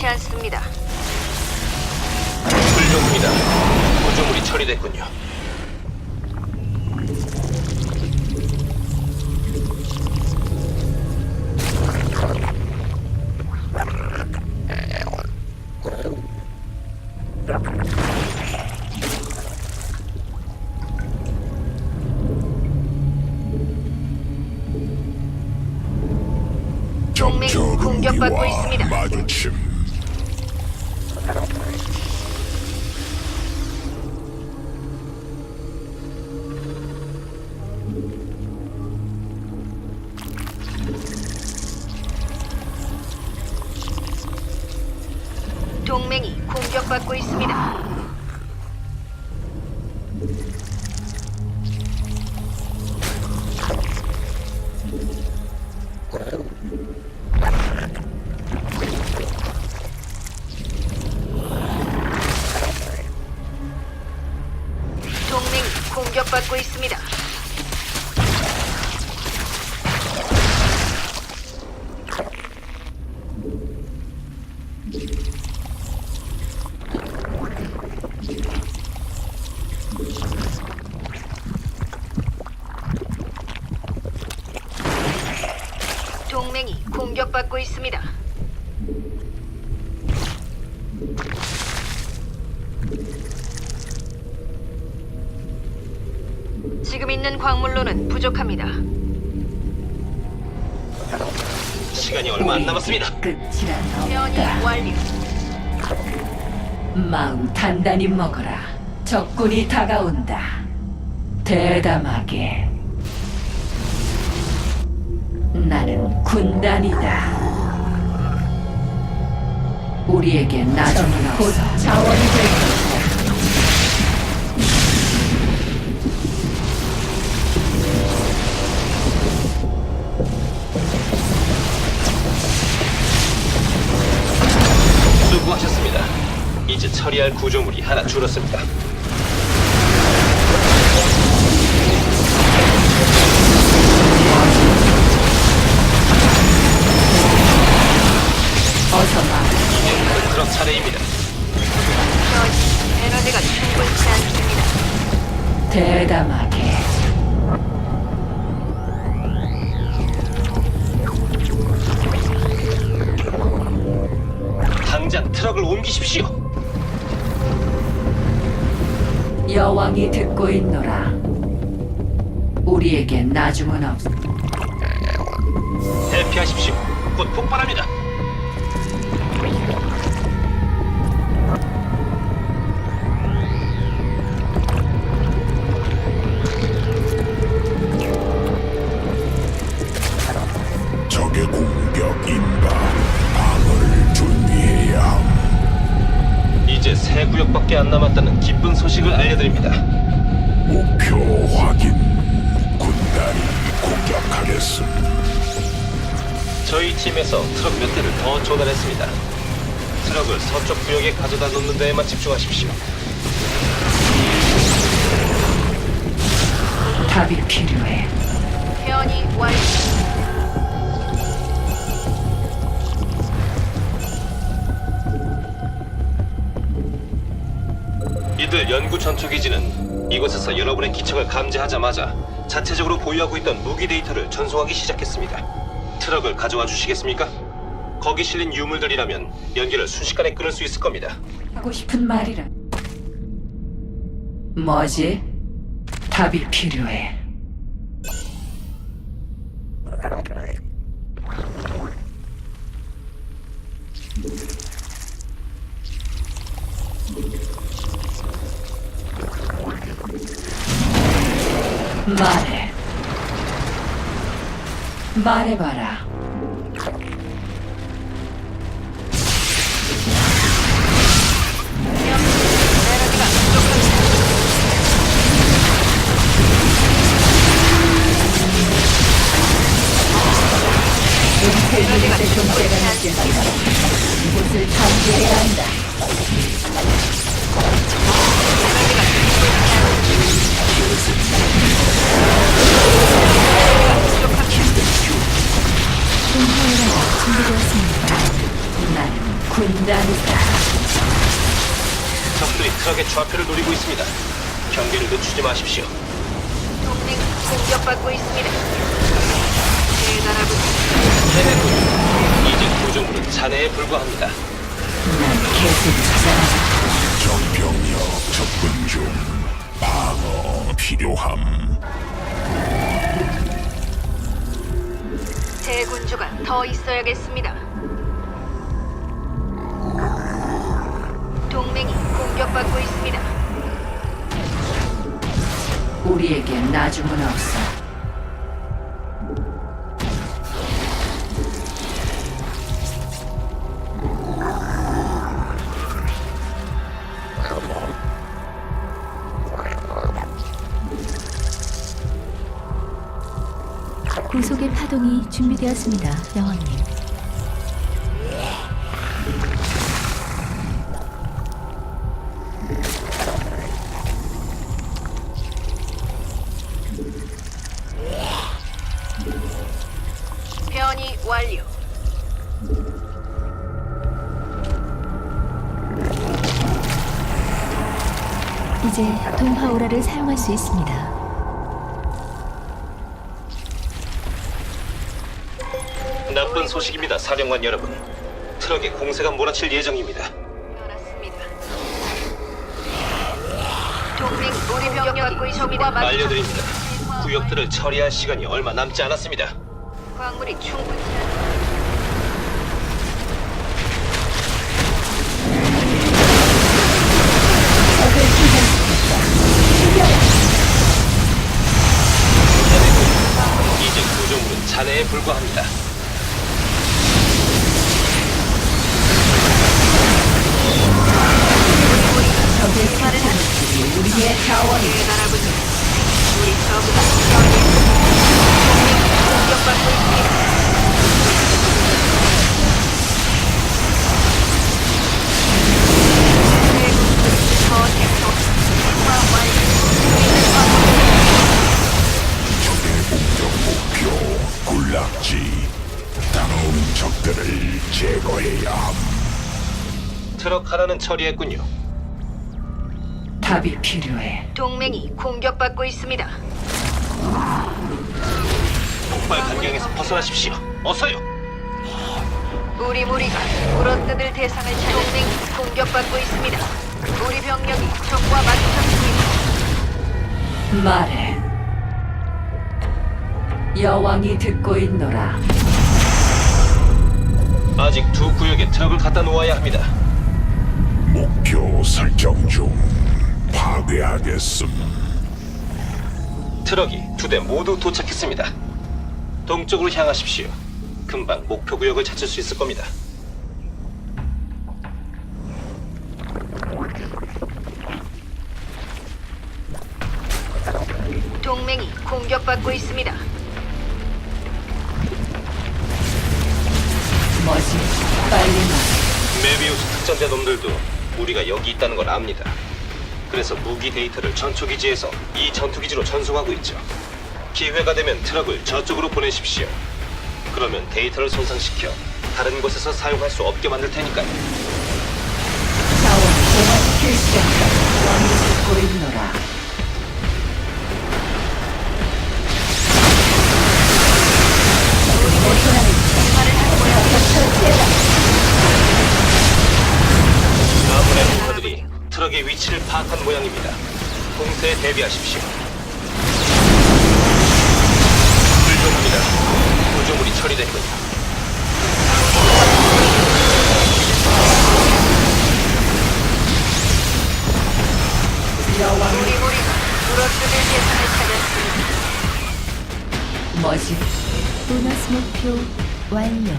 충분치 않습니다. 훌륭합니다. 구조물이 처리됐군요. 동맹이 공격받고 있습니다. 마주침 동맹이 공격받고 있습니다. 동맹이 공격받고 있습니다. 동맹이 공격받고 있습니다. 지금 있는 광물로는 부족합니다. 시간이 얼마 안 남았습니다. 끝이란 변이 없다. 완료. 마음 단단히 먹어라. 적군이 다가온다. 대담하게. 나는 군단이다. 우리에게 나중은 곧 자원이 될 것이다. 수고하셨습니다. 이제 처리할 구조물이 하나 줄었습니다. 차례입니다. 에너지가 충분치 않습니다. 대담하게. 당장 트럭을 옮기십시오. 여왕이 듣고 있노라. 우리에게 나중은 없. 대피하십시오. 곧 폭발합니다. 이제 세 구역밖에 안 남았다는 기쁜 소식을 알려드립니다. 목표 확인 군단이 공격하겠음 저희 팀에서 트럭 몇 대를 더 조달했습니다. 트럭을 서쪽 구역에 가져다 놓는 데에만 집중하십시오. 답이 필요해. 변이 완료. 이들 연구 전투 기지는 이곳에서 여러분의 기척을 감지하자마자 자체적으로 보유하고 있던 무기 데이터를 전송하기 시작했습니다. 트럭을 가져와 주시겠습니까? 거기 실린 유물들이라면 연기를 순식간에 끊을 수 있을 겁니다. 하고 싶은 말이라. 뭐지? 답이 필요해. 말해. 말해봐라. 에너지가 부족합니다. 에너지가 충분치 않습니다. 이곳을 탐지해야 한다. 적들이 트럭의 좌표를 노리고 있습니다. 경계를 늦추지 마십시오. 동맹 공격받고 있습니다. 대단하군. 해내군. 이제 구조물은 잔해에 불과합니다. 난 계속 찾아가자. 적병력 접근 중 방어 필요함 대군주가 더 있어야겠습니다. 동맹이 공격받고 있습니다. 우리에게 나중은 없어. 구속의 파동이 준비되었습니다, 여왕님. 이제 동화 오라를 사용할 수 있습니다. 나쁜 소식입니다, 사령관 여러분. 트럭에 공세가 몰아칠 예정입니다. 알았습니다. 동맹 우리 병력받고 있습니다. 알려드립니다. 구역들을 처리할 시간이 얼마 남지 않았습니다. 광물이 충분치 않이 잔해에 불과합니다. 우리의 자원이 대단하군. 우리 동맹이 공격받고 있습니다. 처리했군요. 답이 필요해. 동맹이 공격받고 있습니다. 폭발 반경에서 벗어나십시오. 어서요. 우리 무리가 물어뜯을 대상을 찾아 동맹이 공격받고 있습니다. 우리 병력이 적과 마주쳤습니다. 말해. 여왕이 듣고 있노라. 아직 두 구역에 트럭을 갖다 놓아야 합니다. 목표 설정 중 파괴하겠음 트럭이 두 대 모두 도착했습니다. 동쪽으로 향하십시오. 금방 목표 구역을 찾을 수 있을 겁니다. 동맹이 공격받고 있습니다. 뭐지? 빨리 말해. 메비우스 특전대 놈들도 우리가 여기 있다는 걸 압니다. 그래서 무기 데이터를 전초기지에서 이 전투기지로 전송하고 있죠. 기회가 되면 트럭을 저쪽으로 보내십시오. 그러면 데이터를 손상시켜 다른 곳에서 사용할 수 없게 만들 테니까요. 자원 공화시킬 시간이다. 왕이 듣고 있노라. 대비하십시오. 훌륭합니다. 구조물이 처리됐군요. 우리 무리가 물어뜯을 대상을 찾았습니다. 뭐지? 보너스 목표 완료.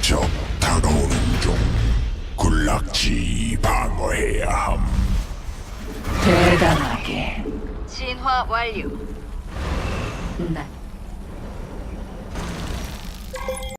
적 다가오는 중 군락지 방어해야 함 대단하게 진화 완료. 난